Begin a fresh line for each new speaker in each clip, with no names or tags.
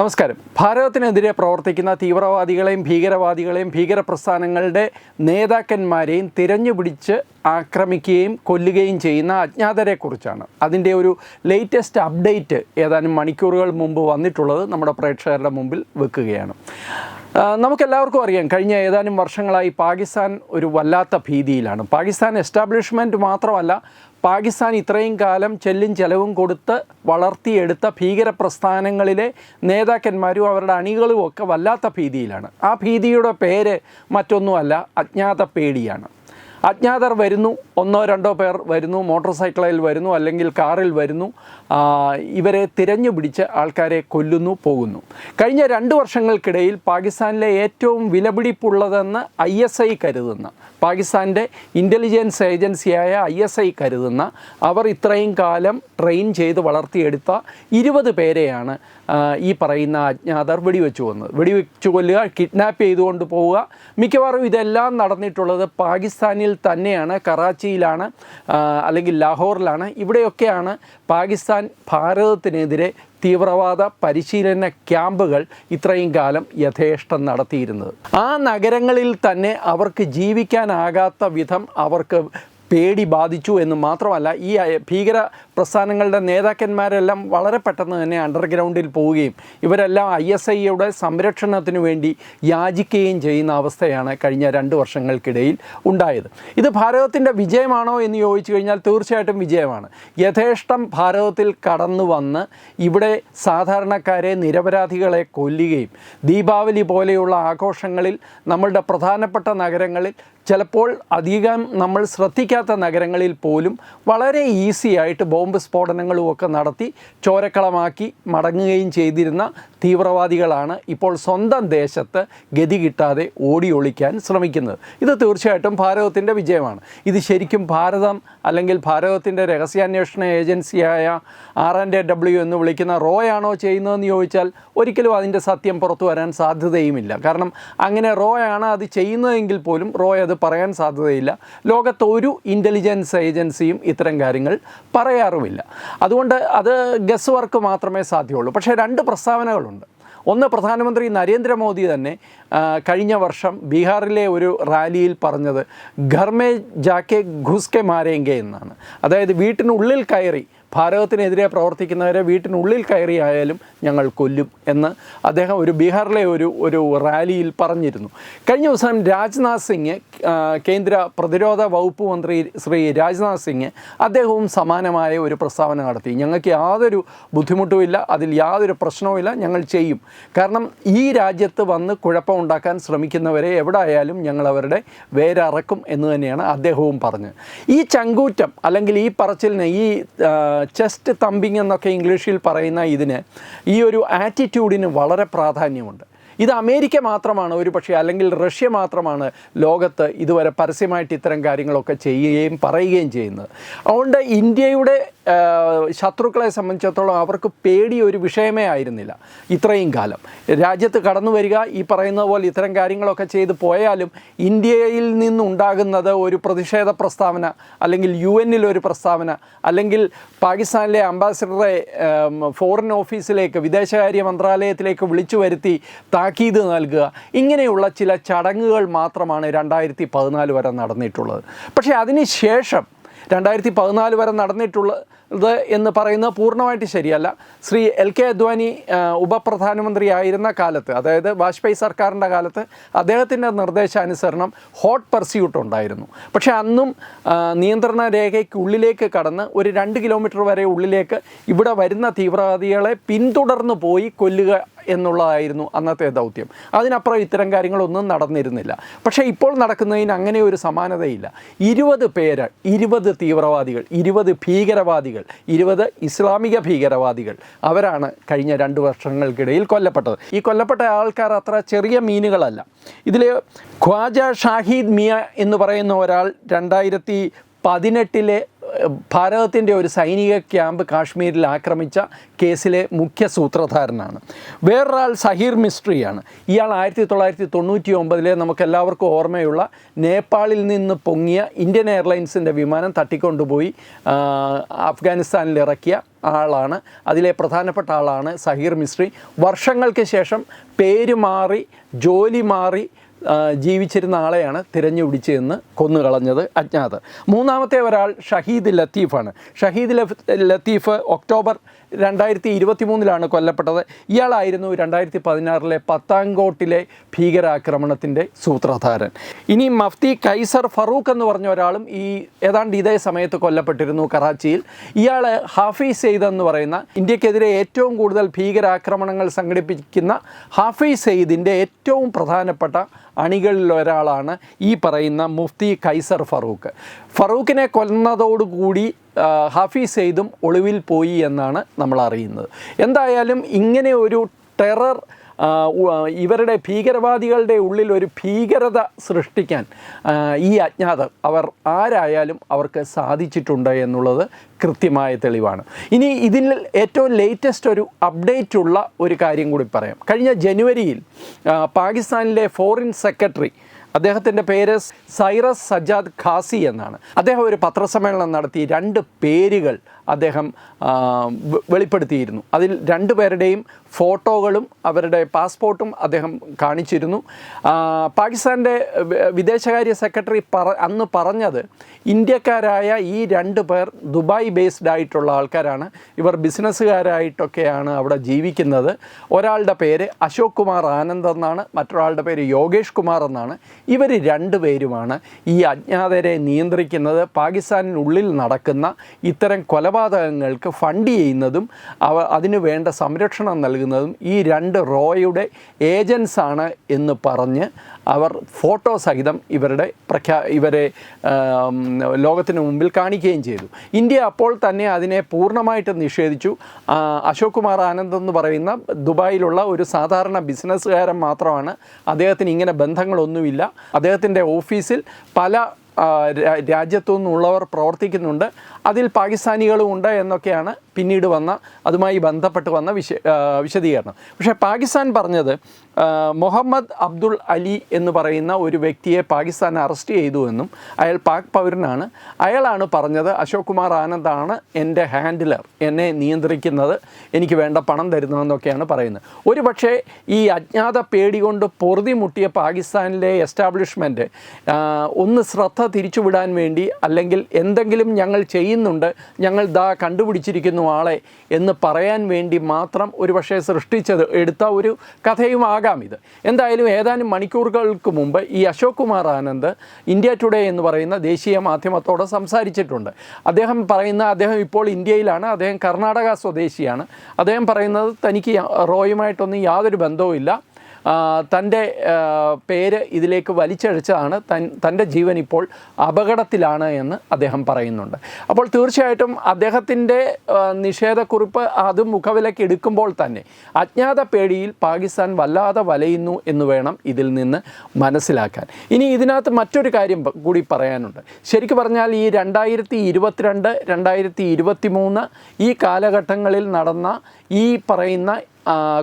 നമസ്കാരം. ഭാരതത്തിനെതിരെ പ്രവർത്തിക്കുന്ന തീവ്രവാദികളെയും ഭീകരവാദികളെയും ഭീകരപ്രസ്ഥാനങ്ങളുടെ നേതാക്കന്മാരെയും തിരഞ്ഞുപിടിച്ച് ആക്രമിക്കുകയും കൊല്ലുകയും ചെയ്യുന്ന അജ്ഞാതരെക്കുറിച്ചാണ്. അതിന്റെ ഒരു ലേറ്റസ്റ്റ് അപ്ഡേറ്റ് ഏതാനും മണിക്കൂറുകൾ മുമ്പ് വന്നിട്ടുള്ളത് നമ്മുടെ പ്രേക്ഷകരുടെ മുമ്പിൽ വെക്കുകയാണ്. നമുക്കെല്ലാവർക്കും അറിയാം കഴിഞ്ഞ ഏതാനും വർഷങ്ങളായി പാകിസ്ഥാൻ ഒരു വല്ലാത്ത ഭീതിയിലാണ്. പാകിസ്ഥാൻ എസ്റ്റാബ്ലിഷ്മെന്റ് മാത്രമല്ല പാകിസ്ഥാൻ ഇത്രയും കാലം ചെല്ലും ചെലവും കൊടുത്ത് വളർത്തിയെടുത്ത ഭീകര പ്രസ്ഥാനങ്ങളിലെ നേതാക്കന്മാരും അവരുടെ അണികളും ഒക്കെ വല്ലാത്ത ഭീതിയിലാണ്. ആ ഭീതിയുടെ പേര് മറ്റൊന്നുമല്ല അജ്ഞാത പേടിയാണ് അജ്ഞാതർ വരുന്നു ഒന്നോ രണ്ടോ പേർ വരുന്നു മോട്ടോർ സൈക്കിളിൽ വരുന്നു അല്ലെങ്കിൽ കാറിൽ വരുന്നു ഇവരെ തിരഞ്ഞു പിടിച്ച് ആൾക്കാരെ കൊല്ലുന്നു പോകുന്നു. കഴിഞ്ഞ രണ്ട് വർഷങ്ങൾക്കിടയിൽ പാകിസ്ഥാനിലെ ഏറ്റവും വിലപിടിപ്പുള്ളതെന്ന് ഐ എസ് ഐ കരുതുന്ന പാകിസ്ഥാന്റെ ഇന്റലിജൻസ് ഏജൻസിയായ ഐ എസ് ഐ കരുതുന്ന അവർ ഇത്രയും കാലം ട്രെയിൻ ചെയ്ത് വളർത്തിയെടുത്ത ഇരുപത് പേരെയാണ് ഈ പറയുന്ന അജ്ഞാതർ വെടിവെച്ച് കൊന്നത് വെടിവെച്ച് കൊല്ലുക കിഡ്നാപ്പ് ചെയ്തുകൊണ്ട് പോവുക. മിക്കവാറും ഇതെല്ലാം നടന്നിട്ടുള്ളത് പാകിസ്ഥാനിൽ തന്നെയാണ് കറാച്ചിയിലാണ് അല്ലെങ്കിൽ ലാഹോറിലാണ്. ഇവിടെയൊക്കെയാണ് പാകിസ്ഥാൻ ഭാരതത്തിനെതിരെ തീവ്രവാദ പരിശീലന ക്യാമ്പുകൾ ഇത്രയും കാലം യഥേഷ്ടം നടത്തിയിരുന്നത്. ആ നഗരങ്ങളിൽ തന്നെ അവർക്ക് ജീവിക്കാനാകാത്ത വിധം അവർക്ക് പേടി ബാധിച്ചു എന്ന് മാത്രമല്ല ഈ ഭീകര പ്രസ്ഥാനങ്ങളുടെ നേതാക്കന്മാരെല്ലാം വളരെ പെട്ടെന്ന് തന്നെ അണ്ടർഗ്രൗണ്ടിൽ പോവുകയും ഇവരെല്ലാം ഐ എസ് ഐയുടെ സംരക്ഷണത്തിന് വേണ്ടി യാചിക്കുകയും ചെയ്യുന്ന അവസ്ഥയാണ് കഴിഞ്ഞ രണ്ട് വർഷങ്ങൾക്കിടയിൽ ഉണ്ടായത്. ഇത് ഭാരതത്തിന്റെ വിജയമാണോ എന്ന് ചോദിച്ചു കഴിഞ്ഞാൽ തീർച്ചയായിട്ടും വിജയമാണ്. യഥേഷ്ടം ഭാരതത്തിൽ കടന്നു വന്ന് ഇവിടെ സാധാരണക്കാരെ നിരപരാധികളെ കൊല്ലുകയും ദീപാവലി പോലെയുള്ള ആഘോഷങ്ങളിൽ നമ്മളുടെ പ്രധാനപ്പെട്ട നഗരങ്ങളിൽ ചിലപ്പോൾ അധികം നമ്മൾ ശ്രദ്ധിക്കാത്ത നഗരങ്ങളിൽ പോലും വളരെ ഈസി ആയിട്ട് ബോംബ് സ്ഫോടനങ്ങളും ഒക്കെ നടത്തി ചോരക്കളമാക്കി മടങ്ങുകയും ചെയ്തിരുന്ന തീവ്രവാദികളാണ് ഇപ്പോൾ സ്വന്തം ദേശത്ത് ഗതി കിട്ടാതെ ഓടി ഒളിക്കാൻ ശ്രമിക്കുന്നത്. ഇത് തീർച്ചയായിട്ടും ഭാരതത്തിന്റെ വിജയമാണ്. ഇത് ശരിക്കും ഭാരതം അല്ലെങ്കിൽ ഭാരതത്തിന്റെ രഹസ്യാന്വേഷണ ഏജൻസിയായ ആർ ആൻഡ് എ ഡബ്ല്യു എന്ന് വിളിക്കുന്ന റോയാണോ ചെയ്യുന്നതെന്ന് ചോദിച്ചാൽ ഒരിക്കലും അതിന്റെ സത്യം പുറത്തു വരാൻ സാധ്യതയുമില്ല. കാരണം അങ്ങനെ റോയാണ് അത് ചെയ്യുന്നതെങ്കിൽ പോലും റോയ് അത് പറയാൻ സാധ്യതയില്ല. ലോകത്ത് ഒരു ഇന്റലിജൻസ് ഏജൻസിയും ഇത്തരം കാര്യങ്ങൾ പറയാറുമില്ല അതുകൊണ്ട് അത് ഗസ് വർക്ക് മാത്രമേ സാധ്യമുള്ളൂ. പക്ഷേ രണ്ട് പ്രസ്താവനകളുണ്ട്. ഒന്ന് പ്രധാനമന്ത്രി നരേന്ദ്രമോദി തന്നെ കഴിഞ്ഞ വർഷം ബീഹാറിലെ ഒരു റാലിയിൽ പറഞ്ഞത് ഘർമേ ജാക്കെ ഘുസ്കെ മാരേങ്കെ എന്നാണ്. അതായത് വീട്ടിനുള്ളിൽ കയറി ഭാരതത്തിനെതിരെ പ്രവർത്തിക്കുന്നവരെ വീട്ടിനുള്ളിൽ കയറിയായാലും ഞങ്ങൾ കൊല്ലും എന്ന് അദ്ദേഹം ഒരു ബീഹാറിലെ ഒരു ഒരു റാലിയിൽ പറഞ്ഞിരുന്നു. കഴിഞ്ഞ ദിവസം രാജ്നാഥ് സിംഗ് കേന്ദ്ര പ്രതിരോധ വകുപ്പ് മന്ത്രി ശ്രീ രാജ്നാഥ് സിംഗ് അദ്ദേഹവും സമാനമായ ഒരു പ്രസ്താവന നടത്തി. ഞങ്ങൾക്ക് യാതൊരു ബുദ്ധിമുട്ടുമില്ല അതിൽ യാതൊരു പ്രശ്നവുമില്ല ഞങ്ങൾ ചെയ്യും. കാരണം ഈ രാജ്യത്ത് വന്ന് കുഴപ്പമുണ്ടാക്കാൻ ശ്രമിക്കുന്നവരെ എവിടെ ആയാലും ഞങ്ങൾ അവരുടെ വേരറക്കും എന്ന് തന്നെയാണ് അദ്ദേഹവും പറഞ്ഞത്. ഈ ചങ്കൂറ്റം അല്ലെങ്കിൽ ഈ പറച്ചിലിന് ഈ ചെസ്റ്റ് തമ്പിങ് എന്നൊക്കെ ഇംഗ്ലീഷിൽ പറയുന്ന ഇതിന് ഈ ഒരു ആറ്റിറ്റ്യൂഡിന് വളരെ പ്രാധാന്യമുണ്ട്. ഇത് അമേരിക്ക മാത്രമാണ് ഒരു പക്ഷേ അല്ലെങ്കിൽ റഷ്യ മാത്രമാണ് ലോകത്ത് ഇതുവരെ പരസ്യമായിട്ട് ഇത്തരം കാര്യങ്ങളൊക്കെ ചെയ്യുകയും പറയുകയും ചെയ്യുന്നത്. അതുകൊണ്ട് ഇന്ത്യയുടെ ശത്രുക്കളെ സംബന്ധിച്ചിടത്തോളം അവർക്ക് പേടി ഒരു വിഷയമേ ആയിരുന്നില്ല ഇത്രയും കാലം. രാജ്യത്ത് കടന്നു വരിക ഈ പറയുന്ന പോലെ ഇത്തരം കാര്യങ്ങളൊക്കെ ചെയ്ത് പോയാലും ഇന്ത്യയിൽ നിന്നുണ്ടാകുന്നത് ഒരു പ്രതിഷേധ പ്രസ്താവന അല്ലെങ്കിൽ യു എന്നിൽ ഒരു പ്രസ്താവന അല്ലെങ്കിൽ പാകിസ്ഥാനിലെ അംബാസിഡറെ ഫോറിൻ ഓഫീസിലേക്ക് വിദേശകാര്യ മന്ത്രാലയത്തിലേക്ക് വിളിച്ചു വരുത്തി താക്കീത് നൽകുക. ഇങ്ങനെയുള്ള ചില ചടങ്ങുകൾ മാത്രമാണ് രണ്ടായിരത്തി പതിനാല് വരെ നടന്നിട്ടുള്ളത്. പക്ഷേ അതിന് ശേഷം രണ്ടായിരത്തി പതിനാല് വരെ നടന്നിട്ടുള്ളത് എന്ന് പറയുന്നത് പൂർണമായിട്ട് ശരിയല്ല. ശ്രീ എൽ കെ അദ്വാനി ഉപപ്രധാനമന്ത്രി ഉപപ്രധാനമന്ത്രിയായിരുന്ന കാലത്ത് അതായത് വാജ്പേയി സർക്കാരിന്റെ കാലത്ത് അദ്ദേഹത്തിന്റെ നിർദ്ദേശാനുസരണം ഹോട്ട് പെർസ്യൂട്ട് ഉണ്ടായിരുന്നു. പക്ഷേ അന്നും നിയന്ത്രണ രേഖയ്ക്കുള്ളിലേക്ക് കടന്ന് ഒരു രണ്ട് കിലോമീറ്റർ വരെ ഉള്ളിലേക്ക് ഇവിടെ വരുന്ന തീവ്രവാദികളെ പിന്തുടർന്ന് പോയി കൊല്ലുക എന്നുള്ളതായിരുന്നു അന്നത്തെ ദൗത്യം. അതിനപ്പുറം ഇത്തരം കാര്യങ്ങളൊന്നും നടന്നിരുന്നില്ല. പക്ഷേ ഇപ്പോൾ നടക്കുന്നതിന് അങ്ങനെ ഒരു സമാനതയില്ല. ഇരുപത് പേര് ഇരുപത് തീവ്രവാദികൾ ഇരുപത് ഭീകരവാദികൾ ഇരുപത് ഇസ്ലാമിക ഭീകരവാദികൾ. അവരാണ് കഴിഞ്ഞ രണ്ട് വർഷങ്ങൾക്കിടയിൽ കൊല്ലപ്പെട്ടത്. ഈ കൊല്ലപ്പെട്ട ആൾക്കാർ അത്ര ചെറിയ മീനുകളല്ല. ഇതിൽ ഖ്വാജ ഷാഹിദ് മിയ എന്ന് പറയുന്ന ഒരാൾ രണ്ടായിരത്തി പതിനെട്ടിലെ ഭാരതത്തിന്റെ ഒരു സൈനിക ക്യാമ്പ് കാശ്മീരിൽ ആക്രമിച്ച കേസിലെ മുഖ്യ സൂത്രധാരനാണ്. വേറൊരാൾ സഹീർ മിസ്ട്രിയാണ്. ഇയാൾ ആയിരത്തി തൊള്ളായിരത്തി തൊണ്ണൂറ്റി ഒമ്പതിലെ നമുക്ക് എല്ലാവർക്കും ഓർമ്മയുള്ള നേപ്പാളിൽ നിന്ന് പൊങ്ങിയ ഇന്ത്യൻ എയർലൈൻസിന്റെ വിമാനം തട്ടിക്കൊണ്ടുപോയി അഫ്ഗാനിസ്ഥാനിൽ ഇറക്കിയ ആളാണ്. അതിലെ പ്രധാനപ്പെട്ട ആളാണ് സഹീർ മിസ്ട്രി. വർഷങ്ങൾക്ക് ശേഷം പേര് മാറി ജോലി മാറി ജീവിച്ചിരുന്ന ആളെയാണ് തിരഞ്ഞു പിടിച്ചതെന്ന് കൊന്നുകളഞ്ഞത് അജ്ഞാതർ. മൂന്നാമത്തെ ഒരാൾ ഷഹീദ് ലത്തീഫാണ്. ഷഹീദ് ലത്തീഫ് ഒക്ടോബർ രണ്ടായിരത്തി ഇരുപത്തി മൂന്നിലാണ് കൊല്ലപ്പെട്ടത്. ഇയാളായിരുന്നു രണ്ടായിരത്തി പതിനാറിലെ പത്താങ്കോട്ടിലെ ഭീകരാക്രമണത്തിന്റെ സൂത്രധാരൻ. ഇനി മഫ്തി കൈസർ ഫറൂഖ് എന്ന് പറഞ്ഞ ഒരാളും ഈ ഏതാണ്ട് ഇതേ സമയത്ത് കൊല്ലപ്പെട്ടിരുന്നു കറാച്ചിയിൽ. ഇയാൾ ഹാഫീസ് സെയ്ദ് എന്ന് പറയുന്ന ഇന്ത്യക്കെതിരെ ഏറ്റവും കൂടുതൽ ഭീകരാക്രമണങ്ങൾ സംഘടിപ്പിക്കുന്ന ഹാഫീസ് സെയ്ദിന്റെ ഏറ്റവും പ്രധാനപ്പെട്ട അണികളിൽ ഒരാളാണ് ഈ പറയുന്ന മുഫ്തി കൈസർ ഫറൂഖ്. ഫറൂഖിനെ കൊന്നതോടുകൂടി ആ, ഹാഫീസ് സെയ്ദും ഒളിവിൽ പോയി എന്നാണ് നമ്മൾ അറിയുന്നത്. എന്തായാലും ഇങ്ങനെ ഒരു ടെറർ ഇവരുടെ ഭീകരവാദികളുടെ ഉള്ളിൽ ഒരു ഭീകരത സൃഷ്ടിക്കാൻ ഈ അജ്ഞാതർ അവർ ആരായാലും അവർക്ക് സാധിച്ചിട്ടുണ്ട് എന്നുള്ളത് കൃത്യമായ തെളിവാണ്. ഇനി ഇതിൽ ഏറ്റവും ലേറ്റസ്റ്റ് ഒരു അപ്ഡേറ്റ് ഉള്ള ഒരു കാര്യം കൂടി പറയാം. കഴിഞ്ഞ ജനുവരിയിൽ പാകിസ്ഥാനിലെ ഫോറിൻ സെക്രട്ടറി അദ്ദേഹത്തിന്റെ പേര് സൈറസ് സജാദ് ഖാസി എന്നാണ്. അദ്ദേഹം ഒരു പത്രസമ്മേളനം നടത്തി രണ്ട് പേരുകൾ അദ്ദേഹം വെളിപ്പെടുത്തിയിരുന്നു. അതിൽ രണ്ടു പേരുടെയും ഫോട്ടോകളും അവരുടെ പാസ്പോർട്ടും അദ്ദേഹം കാണിച്ചിരുന്നു. പാകിസ്ഥാന്റെ വിദേശകാര്യ സെക്രട്ടറി പറ അന്ന് പറഞ്ഞത് ഇന്ത്യക്കാരായ ഈ രണ്ട് പേർ ദുബായ് ബേസ്ഡ് ആയിട്ടുള്ള ആൾക്കാരാണ്. ഇവർ ബിസിനസ്സുകാരായിട്ടൊക്കെയാണ് അവിടെ ജീവിക്കുന്നത്. ഒരാളുടെ പേര് അശോക് കുമാർ ആനന്ദ് എന്നാണ് മറ്റൊരാളുടെ പേര് യോഗേഷ് കുമാർ എന്നാണ്. ഇവർ രണ്ടുപേരുമാണ് ഈ അജ്ഞാതരെ നിയന്ത്രിക്കുന്നത്. പാകിസ്ഥാനിനുള്ളിൽ നടക്കുന്ന ഇത്തരം കൊലപാതകങ്ങൾക്ക് ഫണ്ട് ചെയ്യുന്നതും അവ അതിനു വേണ്ട സംരക്ഷണം നൽകുന്നതും ഈ രണ്ട് റോയുടെ ഏജൻസാണ് എന്ന് പറഞ്ഞ് അവർ ഫോട്ടോ സഹിതം ഇവരുടെ പ്രഖ്യാ ഇവരെ ലോകത്തിന് മുമ്പിൽ കാണിക്കുകയും ചെയ്തു. ഇന്ത്യ അപ്പോൾ തന്നെ അതിനെ പൂർണമായിട്ട് നിഷേധിച്ചു. അശോക് കുമാർ ആനന്ദ് എന്ന് പറയുന്ന ദുബായിലുള്ള ഒരു സാധാരണ ബിസിനസ്സുകാരൻ മാത്രമാണ്. അദ്ദേഹത്തിന് ഇങ്ങനെ ബന്ധങ്ങളൊന്നുമില്ല. അദ്ദേഹത്തിന്റെ ഓഫീസിൽ പല രാജ്യത്തു നിന്നുള്ളവർ പ്രവർത്തിക്കുന്നുണ്ട്. അതിൽ പാകിസ്ഥാനികളും ഉണ്ട് എന്നൊക്കെയാണ് പിന്നീട് വന്ന അതുമായി ബന്ധപ്പെട്ട് വന്ന വിശ വിശദീകരണം. പക്ഷേ പാകിസ്ഥാൻ പറഞ്ഞത് മുഹമ്മദ് അബ്ദുൾ അലി എന്ന് പറയുന്ന ഒരു വ്യക്തിയെ പാകിസ്ഥാൻ അറസ്റ്റ് ചെയ്തു എന്നും അയാൾ പാക് പൗരനാണ്. അയാളാണ് പറഞ്ഞത് അശോക് കുമാർ ആനന്ദാണ് എന്റെ ഹാൻഡിലർ എന്നെ നിയന്ത്രിക്കുന്നത് എനിക്ക് വേണ്ട പണം തരുന്നതെന്നൊക്കെയാണ് പറയുന്നത്. ഒരു പക്ഷേ ഈ അജ്ഞാത പേടി കൊണ്ട് പൊറുതി മുട്ടിയ പാകിസ്ഥാനിലെ എസ്റ്റാബ്ലിഷ്മെന്റ് ഒന്ന് ശ്രദ്ധ തിരിച്ചുവിടാൻ വേണ്ടി അല്ലെങ്കിൽ എന്തെങ്കിലും ഞങ്ങൾ ചെയ്യുന്നുണ്ട് ഞങ്ങൾ ദാ കണ്ടുപിടിച്ചിരിക്കുന്നു ആളെ എന്ന് പറയാൻ വേണ്ടി മാത്രം ഒരു പക്ഷേ സൃഷ്ടിച്ചത്. എടുത്ത ഒരു കഥയും ആകാം ഇത്. എന്തായാലും ഏതാനും മണിക്കൂറുകൾക്ക് മുമ്പ് ഈ അശോക് കുമാർ ആനന്ദ് ഇന്ത്യ ടുഡേ എന്ന് പറയുന്ന ദേശീയ മാധ്യമത്തോട് സംസാരിച്ചിട്ടുണ്ട്. അദ്ദേഹം പറയുന്ന അദ്ദേഹം ഇപ്പോൾ ഇന്ത്യയിലാണ് അദ്ദേഹം കർണാടക സ്വദേശിയാണ്. അദ്ദേഹം പറയുന്നത് തനിക്ക് റോയുമായിട്ടൊന്നും യാതൊരു ബന്ധവുമില്ല. തന്റെ പേര് ഇതിലേക്ക് വലിച്ചഴിച്ചതാണ് തൻ തന്റെ ജീവൻ ഇപ്പോൾ അപകടത്തിലാണ് എന്ന് അദ്ദേഹം പറയുന്നുണ്ട്. അപ്പോൾ തീർച്ചയായിട്ടും അദ്ദേഹത്തിന്റെ നിഷേധക്കുറിപ്പ് അത് മുഖവിലയ്ക്ക് എടുക്കുമ്പോൾ തന്നെ അജ്ഞാത പേടിയിൽ പാകിസ്ഥാൻ വല്ലാതെ വലയുന്നു എന്ന് വേണം ഇതിൽ നിന്ന് മനസ്സിലാക്കാൻ. ഇനി ഇതിനകത്ത് മറ്റൊരു കാര്യം കൂടി പറയാനുണ്ട്. ശരിക്കും പറഞ്ഞാൽ ഈ രണ്ടായിരത്തി ഇരുപത്തിരണ്ട് രണ്ടായിരത്തി ഇരുപത്തി മൂന്ന് ഈ കാലഘട്ടങ്ങളിൽ നടന്ന ഈ പറയുന്ന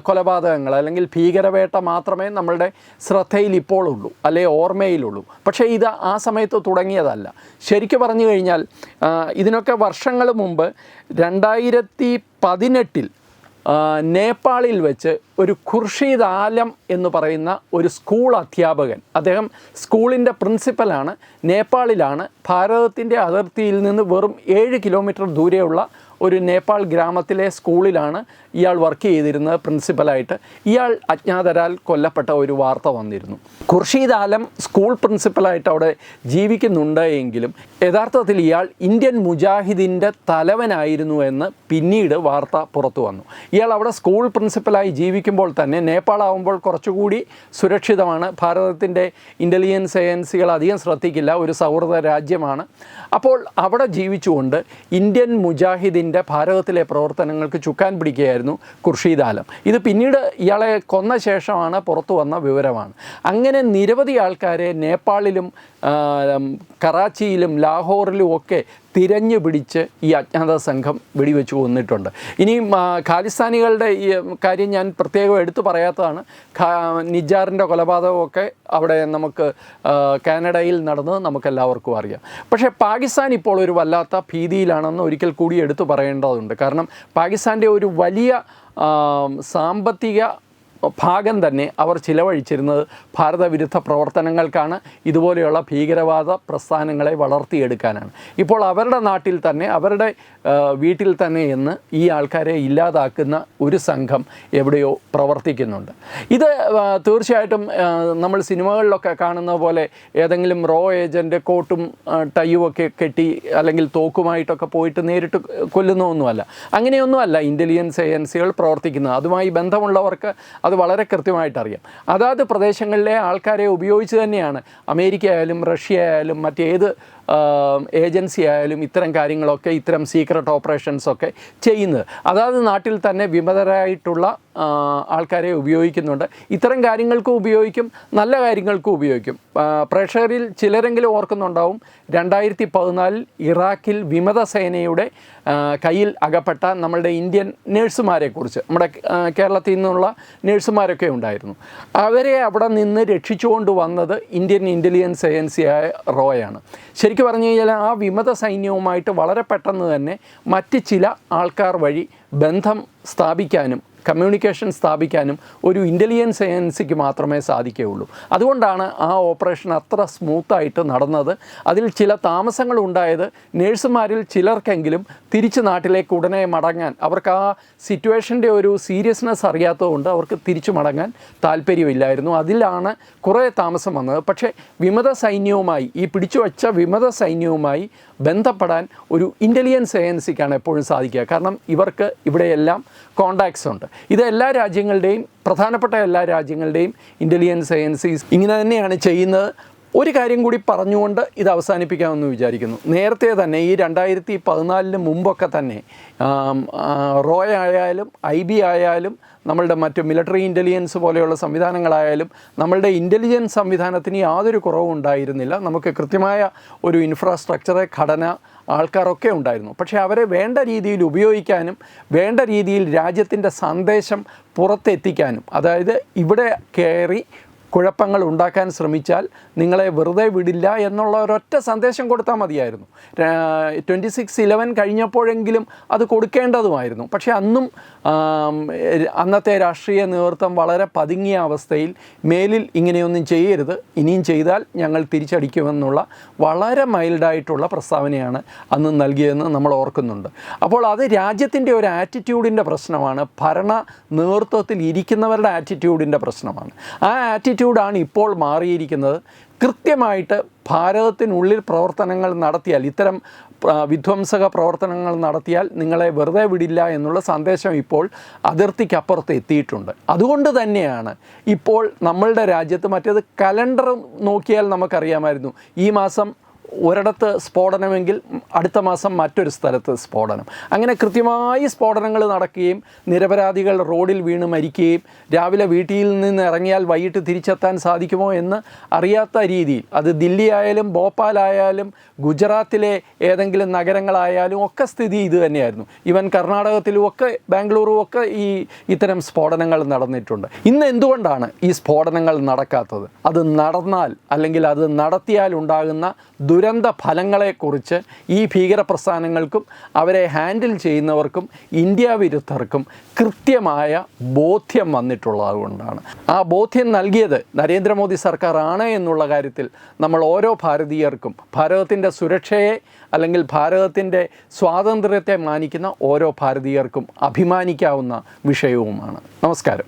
കൊലപാതകങ്ങൾ അല്ലെങ്കിൽ ഭീകരവേട്ട മാത്രമേ നമ്മളുടെ ശ്രദ്ധയിൽ ഇപ്പോൾ ഉള്ളൂ അല്ലെ ഓർമ്മയിലുള്ളൂ. പക്ഷേ ഇത് ആ സമയത്ത് തുടങ്ങിയതല്ല. ശരിക്കും പറഞ്ഞു കഴിഞ്ഞാൽ ഇതിനൊക്കെ വർഷങ്ങൾ മുമ്പ് രണ്ടായിരത്തി പതിനെട്ടിൽ നേപ്പാളിൽ വെച്ച് ഒരു ഖുർഷീദ് ആലം എന്ന് പറയുന്ന ഒരു സ്കൂൾ അധ്യാപകൻ അദ്ദേഹം സ്കൂളിന്റെ പ്രിൻസിപ്പലാണ് നേപ്പാളിലാണ് ഭാരതത്തിന്റെ അതിർത്തിയിൽ നിന്ന് വെറും ഏഴ് കിലോമീറ്റർ ദൂരെയുള്ള ഒരു നേപ്പാൾ ഗ്രാമത്തിലെ സ്കൂളിലാണ് ഇയാൾ വർക്ക് ചെയ്തിരുന്നത് പ്രിൻസിപ്പലായിട്ട് ഇയാൾ അജ്ഞാതരാൽ കൊല്ലപ്പെട്ട ഒരു വാർത്ത വന്നിരുന്നു. ഖുർഷീദ് ആലം സ്കൂൾ പ്രിൻസിപ്പലായിട്ട് അവിടെ ജീവിക്കുന്നുണ്ട് എങ്കിലും യഥാർത്ഥത്തിൽ ഇയാൾ ഇന്ത്യൻ മുജാഹിദിന്റെ തലവനായിരുന്നു എന്ന് പിന്നീട് വാർത്ത പുറത്തു വന്നു. ഇയാൾ അവിടെ സ്കൂൾ പ്രിൻസിപ്പലായി ജീവിക്കുമ്പോൾ തന്നെ നേപ്പാൾ ആവുമ്പോൾ കുറച്ചുകൂടി സുരക്ഷിതമാണ്. ഭാരതത്തിന്റെ ഇന്റലിജൻസ് ഏജൻസികൾ അധികം ശ്രദ്ധിക്കില്ല. ഒരു സൗഹൃദ രാജ്യമാണ്. അപ്പോൾ അവിടെ ജീവിച്ചുകൊണ്ട് ഇന്ത്യൻ മുജാഹിദിന്റെ ഭാരതത്തിലെ പ്രവർത്തനങ്ങൾക്ക് ചുക്കാൻ പിടിക്കുകയായിരുന്നു. ഖുർഷീദ് ആലം. ഇത് പിന്നീട് ഇയാളെ കൊന്ന ശേഷമാണ് പുറത്തു വന്ന വിവരമാണ്. അങ്ങനെ നിരവധി ആൾക്കാരെ നേപ്പാളിലും കറാച്ചിയിലും ലാഹോറിലും ഒക്കെ തിരഞ്ഞു പിടിച്ച് ഈ അജ്ഞാത സംഘം വെടിവെച്ച് കൊന്നിട്ടുണ്ട്. ഇനിയും ആ, ഖാലിസ്ഥാനികളുടെ ഈ കാര്യം ഞാൻ പ്രത്യേകം എടുത്തു പറയാത്തതാണ്. നിജാറിന്റെ കൊലപാതകമൊക്കെ അവിടെ നമുക്ക് കാനഡയിൽ നടന്നത് നമുക്കെല്ലാവർക്കും അറിയാം. പക്ഷേ പാകിസ്ഥാൻ ഇപ്പോൾ ഒരു വല്ലാത്ത ഭീതിയിലാണെന്ന് ഒരിക്കൽ കൂടി എടുത്തു പറയേണ്ടതുണ്ട്. കാരണം പാകിസ്ഥാന്റെ ഒരു വലിയ സാമ്പത്തിക ഭാഗം തന്നെ അവർ ചിലവഴിച്ചിരുന്നത് ഭാരതവിരുദ്ധ പ്രവർത്തനങ്ങൾക്കാണ്. ഇതുപോലെയുള്ള ഭീകരവാദ പ്രസ്ഥാനങ്ങളെ വളർത്തിയെടുക്കാനാണ്. ഇപ്പോൾ അവരുടെ നാട്ടിൽ തന്നെ അവരുടെ വീട്ടിൽ തന്നെ എന്ന് ഈ ആൾക്കാരെ ഇല്ലാതാക്കുന്ന ഒരു സംഘം എവിടെയോ പ്രവർത്തിക്കുന്നുണ്ട്. ഇത് തീർച്ചയായിട്ടും നമ്മൾ സിനിമകളിലൊക്കെ കാണുന്ന പോലെ ഏതെങ്കിലും റോ ഏജന്റ് കോട്ടും ടൈയുമൊക്കെ കെട്ടി അല്ലെങ്കിൽ തോക്കുമായിട്ടൊക്കെ പോയിട്ട് നേരിട്ട് കൊല്ലുന്നൊന്നുമല്ല അങ്ങനെയൊന്നുമല്ല ഇന്റലിജൻസ് ഏജൻസികൾ പ്രവർത്തിക്കുന്നത്. അതുമായി ബന്ധമുള്ളവർക്ക് അത് വളരെ കൃത്യമായിട്ട് അറിയാം അതാത് പ്രദേശങ്ങളിലെ ആൾക്കാരെ ഉപയോഗിച്ച് തന്നെയാണ് അമേരിക്ക ആയാലും റഷ്യ ആയാലും മറ്റേത് ഏജൻസി ആയാലും ഇത്തരം കാര്യങ്ങളൊക്കെ ഇത്തരം സീക്രട്ട് ഓപ്പറേഷൻസൊക്കെ ചെയ്യുന്നത്. അതാത് നാട്ടിൽ തന്നെ വിമതരായിട്ടുള്ള ആൾക്കാരെ ഉപയോഗിക്കുന്നുണ്ട്. ഇത്തരം കാര്യങ്ങൾക്കും ഉപയോഗിക്കും നല്ല കാര്യങ്ങൾക്കും ഉപയോഗിക്കും. പ്രേക്ഷകരിൽ ചിലരെങ്കിലും ഓർക്കുന്നുണ്ടാവും രണ്ടായിരത്തി പതിനാലിൽ ഇറാഖിൽ വിമത സേനയുടെ കയ്യിൽ അകപ്പെട്ട നമ്മളുടെ ഇന്ത്യൻ നേഴ്സുമാരെക്കുറിച്ച് നമ്മുടെ കേരളത്തിൽ നിന്നുള്ള നേഴ്സുമാരൊക്കെ ഉണ്ടായിരുന്നു. അവരെ അവിടെ നിന്ന് രക്ഷിച്ചുകൊണ്ട് വന്നത് ഇന്ത്യൻ ഇന്റലിജൻസ് ഏജൻസിയായ റോയാണ് ശരിക്കും പറഞ്ഞു കഴിഞ്ഞാൽ ആ വിമത സൈന്യവുമായിട്ട് വളരെ പെട്ടെന്ന് തന്നെ മറ്റ് ചില ആൾക്കാർ വഴി ബന്ധം സ്ഥാപിക്കാനും കമ്മ്യൂണിക്കേഷൻ സ്ഥാപിക്കാനും ഒരു ഇന്റലിജൻസ് ഏജൻസിക്ക് മാത്രമേ സാധിക്കുകയുള്ളൂ. അതുകൊണ്ടാണ് ആ ഓപ്പറേഷൻ അത്ര സ്മൂത്തായിട്ട് നടന്നത്. അതിൽ ചില താമസങ്ങൾ ഉണ്ടായത് നേഴ്സുമാരിൽ ചിലർക്കെങ്കിലും തിരിച്ച് നാട്ടിലേക്ക് ഉടനെ മടങ്ങാൻ അവർക്ക് ആ സിറ്റുവേഷന്റെ ഒരു സീരിയസ്നെസ് അറിയാത്തതുകൊണ്ട് അവർക്ക് തിരിച്ചു മടങ്ങാൻ താല്പര്യമില്ലായിരുന്നു. അതിലാണ് കുറേ താമസം വന്നത്. പക്ഷേ വിമത സൈന്യവുമായി ഈ പിടിച്ചു വച്ച വിമത സൈന്യവുമായി ബന്ധപ്പെടാൻ ഒരു ഇന്റലിജൻസ് ഏജൻസിക്കാണ് എപ്പോഴും സാധിക്കുക. കാരണം ഇവർക്ക് ഇവിടെയെല്ലാം കോണ്ടാക്ട്സ് ഉണ്ട്. ഇത് എല്ലാ രാജ്യങ്ങളുടെയും പ്രധാനപ്പെട്ട എല്ലാ രാജ്യങ്ങളുടെയും ഇന്റലിജൻസ് ഏജൻസീസ് ഇങ്ങനെ തന്നെയാണ് ചെയ്യുന്നത്. ഒരു കാര്യം കൂടി പറഞ്ഞുകൊണ്ട് ഇത് അവസാനിപ്പിക്കാമെന്ന് വിചാരിക്കുന്നു. നേരത്തെ തന്നെ ഈ രണ്ടായിരത്തി പതിനാലിന് മുമ്പൊക്കെ തന്നെ റോയ ആയാലും ഐ ബി ആയാലും നമ്മളുടെ മറ്റ് മിലിറ്ററി ഇന്റലിജൻസ് പോലെയുള്ള സംവിധാനങ്ങളായാലും നമ്മളുടെ ഇന്റലിജൻസ് സംവിധാനത്തിന് യാതൊരു കുറവും ഉണ്ടായിരുന്നില്ല. നമുക്ക് കൃത്യമായ ഒരു ഇൻഫ്രാസ്ട്രക്ചർ ഘടന ആൾക്കാരൊക്കെ ഉണ്ടായിരുന്നു. പക്ഷേ അവരെ വേണ്ട രീതിയിൽ ഉപയോഗിക്കാനും വേണ്ട രീതിയിൽ രാജ്യത്തിന്റെ സന്ദേശം പുറത്തെത്തിക്കാനും അതായത് ഇവിടെ കയറി കുഴപ്പങ്ങൾ ഉണ്ടാക്കാൻ ശ്രമിച്ചാൽ നിങ്ങളെ വെറുതെ വിടില്ല എന്നുള്ള ഒരൊറ്റ സന്ദേശം കൊടുത്താൽ മതിയായിരുന്നു. ട്വന്റി സിക്സ് ഇലവൻ കഴിഞ്ഞപ്പോഴെങ്കിലും അത് കൊടുക്കേണ്ടതുമായിരുന്നു. പക്ഷേ അന്നും അന്നത്തെ രാഷ്ട്രീയ നേതൃത്വം വളരെ പതുങ്ങിയ അവസ്ഥയിൽ മേലിൽ ഇങ്ങനെയൊന്നും ചെയ്യരുത്. ഇനിയും ചെയ്താൽ ഞങ്ങൾ തിരിച്ചടിക്കുമെന്നുള്ള വളരെ മൈൽഡായിട്ടുള്ള പ്രസ്താവനയാണ് അന്ന് നൽകിയതെന്ന് നമ്മൾ ഓർക്കുന്നുണ്ട്. അപ്പോൾ അത് രാജ്യത്തിന്റെ ഒരു ആറ്റിറ്റ്യൂഡിന്റെ പ്രശ്നമാണ്. ഭരണ നേതൃത്വത്തിൽ ഇരിക്കുന്നവരുടെ ആറ്റിറ്റ്യൂഡിന്റെ പ്രശ്നമാണ്. ആ ആറ്റിറ്റ്യൂഡാണ് ഇപ്പോൾ മാറിയിരിക്കുന്നത്. കൃത്യമായിട്ട് ഭാരതത്തിനുള്ളിൽ പ്രവർത്തനങ്ങൾ നടത്തിയാൽ ഇത്തരം വിധ്വംസക പ്രവർത്തനങ്ങൾ നടത്തിയാൽ നിങ്ങളെ വെറുതെ വിടില്ല എന്നുള്ള സന്ദേശം ഇപ്പോൾ അതിർത്തിക്കപ്പുറത്ത് എത്തിയിട്ടുണ്ട്. അതുകൊണ്ട് തന്നെയാണ് ഇപ്പോൾ നമ്മളുടെ രാജ്യത്ത് മറ്റേത് കലണ്ടർ നോക്കിയാൽ നമുക്കറിയാമായിരുന്നു. ഈ മാസം ഒരിടത്ത് സ്ഫോടനമെങ്കിൽ അടുത്ത മാസം മറ്റൊരു സ്ഥലത്ത് സ്ഫോടനം. അങ്ങനെ കൃത്യമായി സ്ഫോടനങ്ങൾ നടക്കുകയും നിരപരാധികൾ റോഡിൽ വീണ് മരിക്കുകയും രാവിലെ വീട്ടിൽ നിന്ന് ഇറങ്ങിയാൽ വൈകിട്ട് തിരിച്ചെത്താൻ സാധിക്കുമോ എന്ന് അറിയാത്ത രീതിയിൽ അത് ദില്ലി ആയാലും ഭോപ്പാലായാലും ഗുജറാത്തിലെ ഏതെങ്കിലും നഗരങ്ങളായാലും ഒക്കെ സ്ഥിതി ഇത് തന്നെയായിരുന്നു. ഇവൻ കർണാടകത്തിലും ഒക്കെ ബാംഗ്ലൂരും ഒക്കെ ഈ ഇത്തരം സ്ഫോടനങ്ങൾ നടന്നിട്ടുണ്ട്. ഇന്ന് എന്തുകൊണ്ടാണ് ഈ സ്ഫോടനങ്ങൾ നടക്കാത്തത്? അത് നടന്നാൽ അല്ലെങ്കിൽ അത് നടത്തിയാൽ ഉണ്ടാകുന്ന ദുരന്ത ഫലങ്ങളെക്കുറിച്ച് ഈ ഭീകര പ്രസ്ഥാനങ്ങൾക്കും അവരെ ഹാൻഡിൽ ചെയ്യുന്നവർക്കും ഇന്ത്യ വിരുദ്ധർക്കും കൃത്യമായ ബോധ്യം വന്നിട്ടുള്ളതുകൊണ്ടാണ് ആ ബോധ്യം നൽകിയത് നരേന്ദ്രമോദി സർക്കാർ ആണ് എന്നുള്ള കാര്യത്തിൽ നമ്മൾ ഓരോ ഭാരതീയർക്കും ഭാരതത്തിന്റെ സുരക്ഷയെ അല്ലെങ്കിൽ ഭാരതത്തിന്റെ സ്വാതന്ത്ര്യത്തെ മാനിക്കുന്ന ഓരോ ഭാരതീയർക്കും അഭിമാനിക്കാവുന്ന വിഷയവുമാണ്. നമസ്കാരം.